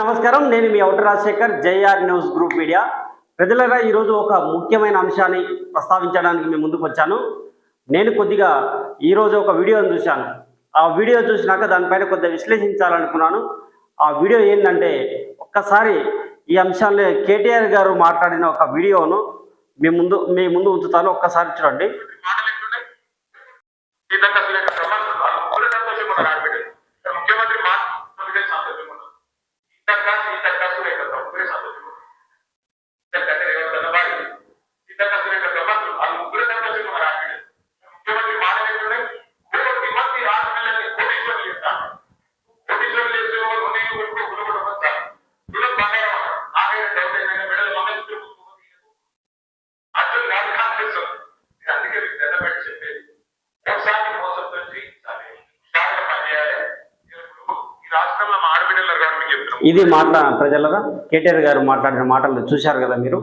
నమస్కారం. నేను మీ outer Rajasekhar JR news group media. ప్రజలరా ఈరోజు ఒక ముఖ్యమైన అంశాన్ని ప్రస్తావించడానికి మేము ముందుకు వచ్చాను. నేను కొద్దిగా ఈరోజు ఒక వీడియోను చూశాను. ఆ వీడియో చూసినాక దానిపైన కొద్దిగా విశ్లేషించాలనుకున్నాను. ఆ వీడియో ఏంటంటే ఒక్కసారి ఈ అంశాన్ని కేటీఆర్ గారు మాట్లాడిన ఒక వీడియోను మీ ముందు మీ ముందు ఉంచుతాను. ఒక్కసారి చూడండి. ఇది మాట్లా ప్రజలరా? కేటీఆర్ గారు మాట్లాడిన మాటలు చూశారు కదా మీరు?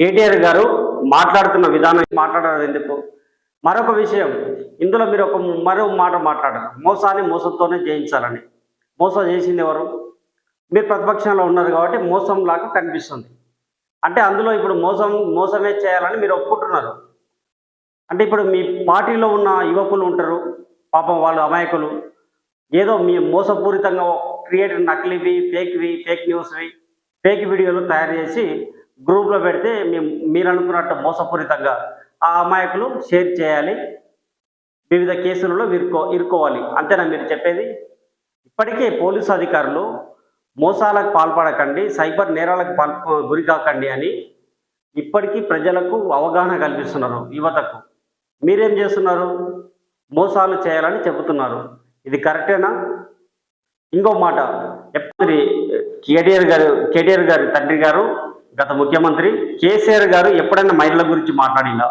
కేటీఆర్ గారు మాట్లాడుతున్న విధానం మాట్లాడారు ఎందుకు? మరొక విషయం ఇందులో మీరు ఒక మరో మాట మాట్లాడారు. మోసాన్ని మోసంతోనే జయించాలని. మోసం చేసింది ఎవరు? మీరు ప్రతిపక్షంలో ఉన్నారు కాబట్టి మోసం లాగా కనిపిస్తుంది. అంటే అందులో ఇప్పుడు మోసం మోసమే చేయాలని మీరు ఒప్పుకుంటున్నారు. అంటే ఇప్పుడు మీ పార్టీలో ఉన్న యువకులు ఉంటారు పాపం వాళ్ళు అమాయకులు. ఏదో మీ మోసపూరితంగా క్రియేట్ నకిలివి ఫేక్వి ఫేక్ న్యూస్వి ఫేక్ వీడియోలు తయారు చేసి గ్రూప్లో పెడితే మేము మీరు అనుకున్నట్టు మోసపూరితంగా ఆ అమాయకులు షేర్ చేయాలి. వివిధ కేసులలో ఇరుకో ఇరుకోవాలి అంతేనా మీరు చెప్పేది? ఇప్పటికే పోలీసు అధికారులు మోసాలకు పాల్పడకండి సైబర్ నేరాలకు పాల్ గురి కాకండి అని ఇప్పటికీ ప్రజలకు అవగాహన కల్పిస్తున్నారు యువతకు. మీరేం చేస్తున్నారు? మోసాలు చేయాలని చెబుతున్నారు. ఇది కరెక్టేనా? ఇంకో మాట ఎప్పటి కేటీఆర్ గారు కేటీఆర్ గారి తండ్రి గారు గత ముఖ్యమంత్రి కేసీఆర్ గారు ఎప్పుడైనా మహిళల గురించి మాట్లాడినా?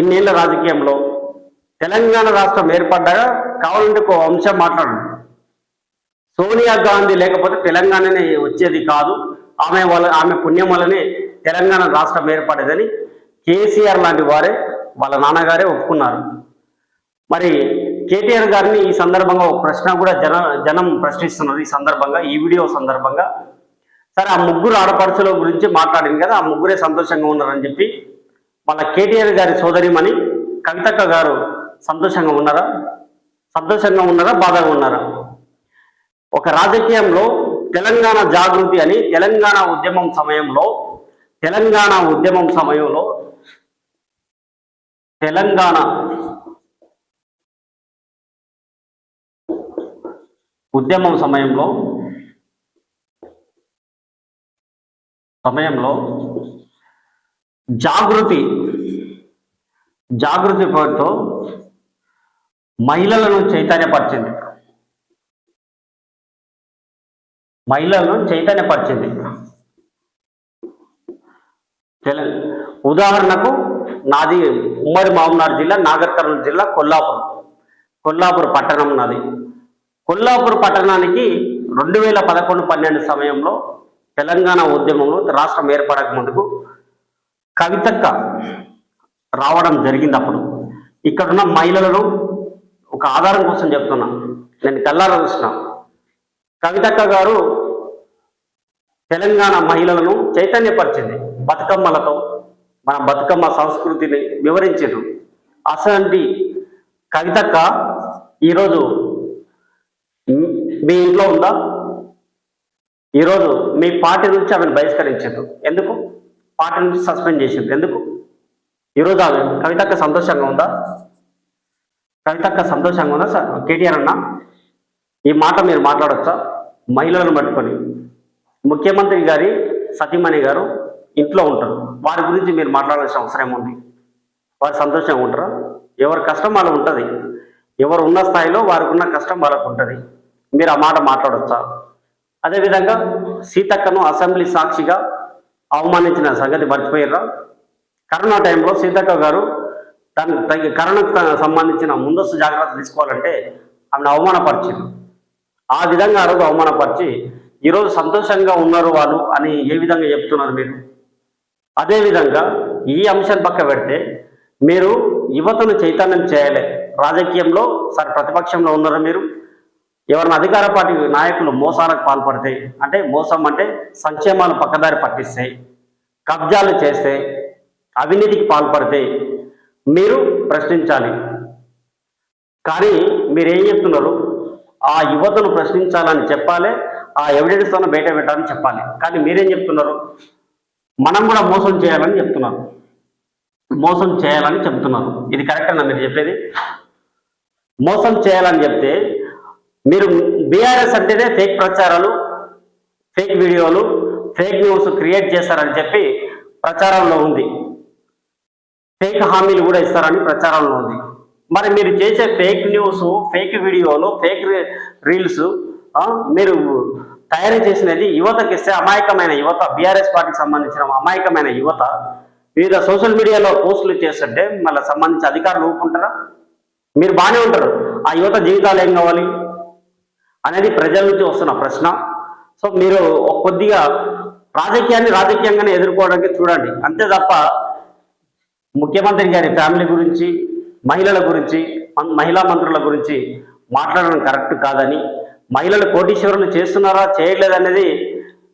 ఇన్నేళ్ళ రాజకీయంలో తెలంగాణ రాష్ట్రం ఏర్పడ్డాక కావాలంటే ఒక అంశం మాట్లాడండి. సోనియా గాంధీ లేకపోతే తెలంగాణనే వచ్చేది కాదు. ఆమె వల్ల ఆమె పుణ్యం వల్లనే తెలంగాణ రాష్ట్రం ఏర్పడేదని కేసీఆర్ లాంటి వారే వాళ్ళ నాన్నగారే ఒప్పుకున్నారు. మరి కేటీఆర్ గారిని ఈ సందర్భంగా ఒక ప్రశ్న కూడా జన జనం ప్రశ్నిస్తున్నారు ఈ సందర్భంగా ఈ వీడియో సందర్భంగా. సరే ఆ ముగ్గురు ఆడపడుచుల గురించి మాట్లాడింది కదా ఆ ముగ్గురే సంతోషంగా ఉన్నారని చెప్పి. వాళ్ళ కేటీఆర్ గారి సోదరిమణి కవితక్క గారు సంతోషంగా ఉన్నారా? సంతోషంగా ఉన్నారా? బాధగా ఉన్నారా? ఒక రాజకీయంలో తెలంగాణ జాగృతి అని తెలంగాణ ఉద్యమం సమయంలో తెలంగాణ ఉద్యమం సమయంలో తెలంగాణ ఉద్యమం సమయంలో సమయంలో జాగృతి జాగృతి పేరుతో మహిళలను చైతన్యపరిచింది. మహిళలను చైతన్యపరిచింది. ఉదాహరణకు నాది ఉమ్మడి మహబూబ్నగర్ జిల్లా నాగర్ కర్నూలు జిల్లా కొల్లాపూర్. కొల్లాపూర్ పట్టణం నాది. కొల్లాపూర్ పట్టణానికి రెండు వేల పదకొండు పన్నెండు సమయంలో తెలంగాణ ఉద్యమంలో రాష్ట్రం ఏర్పడక ముందుకు కవితక్క రావడం జరిగింది అప్పుడు. ఇక్కడున్న మహిళలను ఒక ఆధారం కోసం చెప్తున్నా. నేను కల్లారా చూసిన. కవితక్క గారు తెలంగాణ మహిళలను చైతన్యపరిచింది. బతుకమ్మలతో మన బతుకమ్మ సంస్కృతిని వివరించారు అసలు కవితక్క ఈరోజు మీ- ఇంట్లో ఉందా? ఈరోజు మీ పార్టీ నుంచి ఆమెను బహిష్కరించారు. ఎందుకు? పార్టీ నుంచి సస్పెండ్ చేసింది ఎందుకు? ఈరోజు ఆమె కవితక్క సంతోషంగా ఉందా? కవితక్క సంతోషంగా ఉందా సార్? కేటీఆర్ అన్న ఈ మాట మీరు మాట్లాడచ్చా? మహిళలను పట్టుకొని. ముఖ్యమంత్రి గారి సతీమణి గారు ఇంట్లో ఉంటారు. వారి గురించి మీరు మాట్లాడాల్సిన అవసరం ఉంది వారు సంతోషంగా ఉంటారా? ఎవరి కష్టం వాళ్ళకు ఉంటుంది. ఎవరు ఉన్న స్థాయిలో వారికి ఉన్న కష్టం వాళ్ళకు ఉంటుంది. మీరు ఆ మాట మాట్లాడొచ్చా? అదేవిధంగా సీతక్కను అసెంబ్లీ సాక్షిగా అవమానించిన సంగతి మర్చిపోయారా కరోనా టైంలో సీతక్క గారు దానికి తగ్గ కరోనాకు సంబంధించిన ముందస్తు జాగ్రత్త తీసుకోవాలంటే ఆమెను అవమానపరిచింది. ఆ విధంగా ఆ రోజు అవమానపరిచి ఈరోజు సంతోషంగా ఉన్నారు వాళ్ళు అని ఏ విధంగా చెప్తున్నారు మీరు? అదేవిధంగా ఈ అంశం పక్క పెడితే మీరు యువతను చైతన్యం చేయాలి. రాజకీయంలో సార్ ప్రతిపక్షంలో ఉన్నారా మీరు? ఎవరైనా అధికార పార్టీ నాయకులు మోసాలకు పాల్పడితే అంటే మోసం అంటే సంక్షేమాలు పక్కదారి పట్టిస్తాయి కబ్జాలు చేస్తే అవినీతికి పాల్పడితే మీరు ప్రశ్నించాలి. కానీ మీరేం చెప్తున్నారు? ఆ యువతను ప్రశ్నించాలని చెప్పాలి ఆ ఎవిడెన్స్తోనే బయట పెట్టాలని చెప్పాలి. కానీ మీరేం చెప్తున్నారు? మనం కూడా మోసం చేయాలని చెప్తున్నారు. మోసం చేయాలని చెప్తున్నారు. ఇది కరెక్టేనా మీరు చెప్పేది? మోసం చేయాలని చెప్తే మీరు బీఆర్ఎస్ అంటేనే ఫేక్ ప్రచారాలు ఫేక్ వీడియోలు ఫేక్ న్యూస్ క్రియేట్ చేస్తారని చెప్పి ప్రచారంలో ఉంది. ఫేక్ హామీలు కూడా ఇస్తారని ప్రచారంలో ఉంది. మరి మీరు చేసే ఫేక్ న్యూస్ ఫేక్ వీడియోలు ఫేక్ రీల్స్ మీరు తయారు చేసినది యువతకి ఇస్తే అమాయకమైన యువత బీఆర్ఎస్ పార్టీకి సంబంధించిన అమాయకమైన యువత వివిధ సోషల్ మీడియాలో పోస్టులు చేస్తుంటే మళ్ళీ సంబంధించి అధికారులు ఊపుకుంటారా మీరు బాగానే ఉంటారు. ఆ యువత జీవితాలు ఏం కావాలి? అనేది ప్రజల నుంచి వస్తున్న ప్రశ్న. సో మీరు కొద్దిగా రాజకీయాన్ని రాజకీయంగానే ఎదుర్కోవడానికి చూడండి. అంతే తప్ప ముఖ్యమంత్రి గారి ఫ్యామిలీ గురించి మహిళల గురించి మహిళా మంత్రుల గురించి మాట్లాడడం కరెక్ట్ కాదని మహిళలు కోటీశ్వరులు చేస్తున్నారా చేయలేదనేది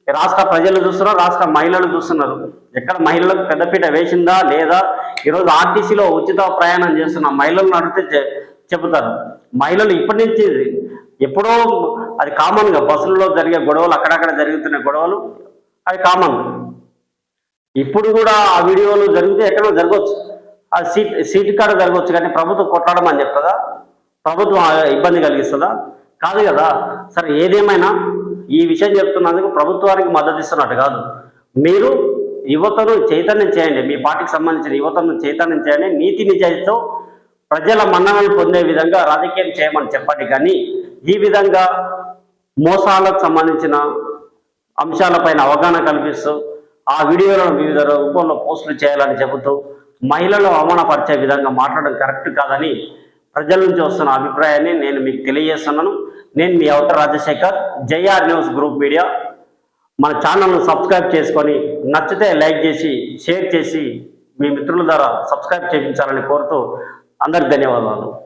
రాష్ట్ర ప్రజలు చూస్తున్నారు రాష్ట్ర మహిళలు చూస్తున్నారు. ఎక్కడ మహిళలకు పెద్దపీట వేసిందా లేదా ఈరోజు ఆర్టీసీలో ఉచిత ప్రయాణం చేస్తున్న మహిళలను అడిగితే చె- చెబుతారు. మహిళలు ఇప్పటి నుంచి ఎప్పుడో అది కామన్గా బస్సుల్లో జరిగే గొడవలు అక్కడక్కడ జరుగుతున్న గొడవలు అది కామన్ ఇప్పుడు కూడా ఆ వీడియోలు జరిగితే ఎక్కడో జరగవచ్చు ఆ సీట్ సీట్ కాడ జరగవచ్చు కానీ ప్రభుత్వం కొట్లాడమని చెప్తుందా? ప్రభుత్వం ఇబ్బంది కలిగిస్తుందా? కాదు కదా. సరే ఏదేమైనా ఈ విషయం చెప్తున్నందుకు ప్రభుత్వానికి మద్దతు ఇస్తున్నట్టు కాదు. మీరు యువతను చైతన్యం చేయండి. మీ పార్టీకి సంబంధించిన యువతను చైతన్యం చేయండి. నీతి నిజాయితీతో ప్రజల మన్ననలు పొందే విధంగా రాజకీయం చేయమని చెప్పండి. కానీ ఈ విధంగా మోసాలకు సంబంధించిన అంశాలపైన అవగాహన కల్పిస్తూ ఆ వీడియోలను వివిధ రూపంలో పోస్టులు చేయాలని చెబుతూ మహిళలు అవమానపరిచే విధంగా మాట్లాడడం కరెక్ట్ కాదని ప్రజల నుంచి వస్తున్న అభిప్రాయాన్ని నేను మీకు తెలియజేస్తున్నాను. నేను మీ అవత Rajasekhar JR news group media. మన ఛానల్ను సబ్స్క్రైబ్ చేసుకొని నచ్చితే లైక్ చేసి షేర్ చేసి మీ మిత్రుల ద్వారా సబ్స్క్రైబ్ చేయించాలని కోరుతూ అందరికి ధన్యవాదాలు.